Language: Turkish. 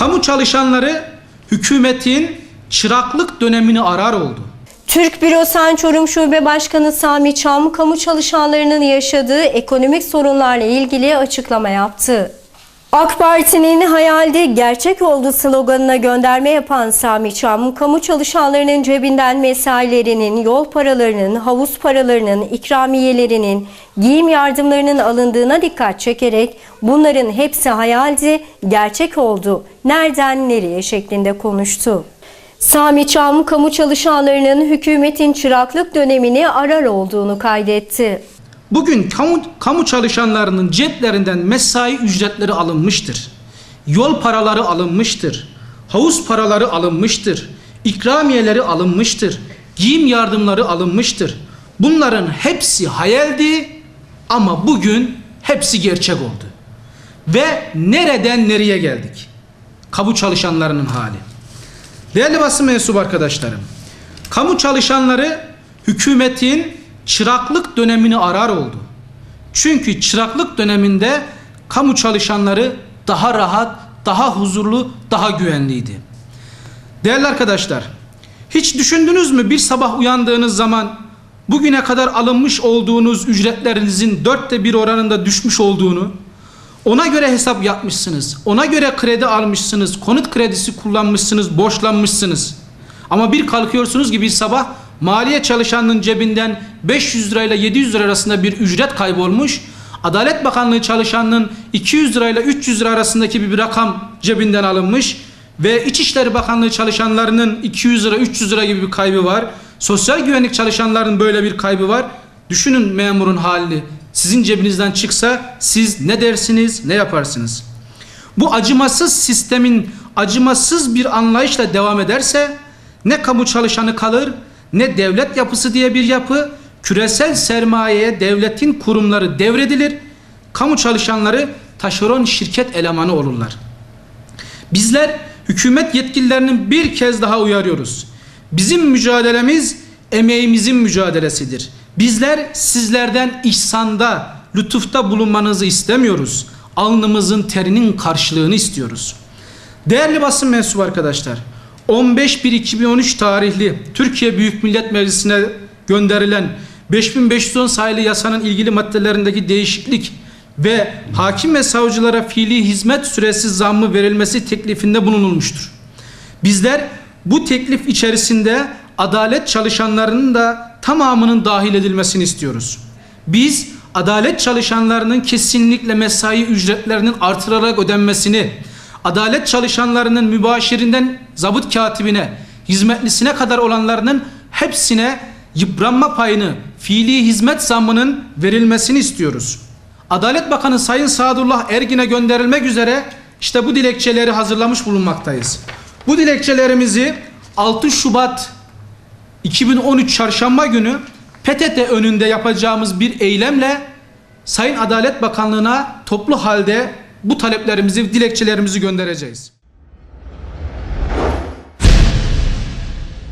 Kamu çalışanları hükümetin çıraklık dönemini arar oldu. Türk Bürosan Çorum Şube Başkanı Sami Çam, kamu çalışanlarının yaşadığı ekonomik sorunlarla ilgili açıklama yaptı. AK Parti'nin hayalde gerçek oldu sloganına gönderme yapan Sami Çam, kamu çalışanlarının cebinden mesailerinin, yol paralarının, havuz paralarının, ikramiyelerinin, giyim yardımlarının alındığına dikkat çekerek bunların hepsi hayaldi, gerçek oldu, nereden nereye şeklinde konuştu. Sami Çam, kamu çalışanlarının hükümetin çıraklık dönemini arar olduğunu kaydetti. Bugün kamu, kamu çalışanlarının ceplerinden mesai ücretleri alınmıştır. Yol paraları alınmıştır. Havuz paraları alınmıştır. İkramiyeleri alınmıştır. Giyim yardımları alınmıştır. Bunların hepsi hayaldi ama bugün hepsi gerçek oldu. Ve nereden nereye geldik? Kamu çalışanlarının hali. Değerli basın mensubu arkadaşlarım, kamu çalışanları hükümetin çıraklık dönemini arar oldu. Çünkü çıraklık döneminde kamu çalışanları daha rahat, daha huzurlu, daha güvenliydi. Değerli arkadaşlar, hiç düşündünüz mü bir sabah uyandığınız zaman bugüne kadar alınmış olduğunuz ücretlerinizin dörtte bir oranında düşmüş olduğunu, ona göre hesap yapmışsınız. Ona göre kredi almışsınız. Konut kredisi kullanmışsınız. Borçlanmışsınız. Ama bir kalkıyorsunuz ki bir sabah maliye çalışanının cebinden 500 lirayla 700 lira arasında bir ücret kaybolmuş. Adalet Bakanlığı çalışanının 200 lirayla 300 lira arasındaki bir rakam cebinden alınmış. Ve İçişleri Bakanlığı çalışanlarının 200 lira 300 lira gibi bir kaybı var. Sosyal güvenlik çalışanlarının böyle bir kaybı var. Düşünün memurun halini. Sizin cebinizden çıksa siz ne dersiniz, ne yaparsınız? Bu acımasız sistemin acımasız bir anlayışla devam ederse ne kamu çalışanı kalır, ne devlet yapısı diye bir yapı, küresel sermayeye devletin kurumları devredilir, kamu çalışanları taşeron şirket elemanı olurlar. Bizler hükümet yetkililerinin bir kez daha uyarıyoruz. Bizim mücadelemiz emeğimizin mücadelesidir. Bizler sizlerden ihsanda, lütufta bulunmanızı istemiyoruz. Alnımızın terinin karşılığını istiyoruz. Değerli basın mensubu arkadaşlar, 15.1.2013 tarihli Türkiye Büyük Millet Meclisi'ne gönderilen 5510 sayılı yasanın ilgili maddelerindeki değişiklik ve hakim ve savcılara fiili hizmet süresi zammı verilmesi teklifinde bulunulmuştur. Bizler bu teklif içerisinde adalet çalışanlarının da tamamının dahil edilmesini istiyoruz. Biz adalet çalışanlarının kesinlikle mesai ücretlerinin artırarak ödenmesini, adalet çalışanlarının mübaşirinden zabıt katibine, hizmetlisine kadar olanlarının hepsine yıpranma payını, fiili hizmet zammının verilmesini istiyoruz. Adalet Bakanı Sayın Sadullah Ergin'e gönderilmek üzere işte bu dilekçeleri hazırlamış bulunmaktayız. Bu dilekçelerimizi 6 Şubat 2013 Çarşamba günü PTT önünde yapacağımız bir eylemle Sayın Adalet Bakanlığı'na toplu halde bu taleplerimizi, dilekçelerimizi göndereceğiz.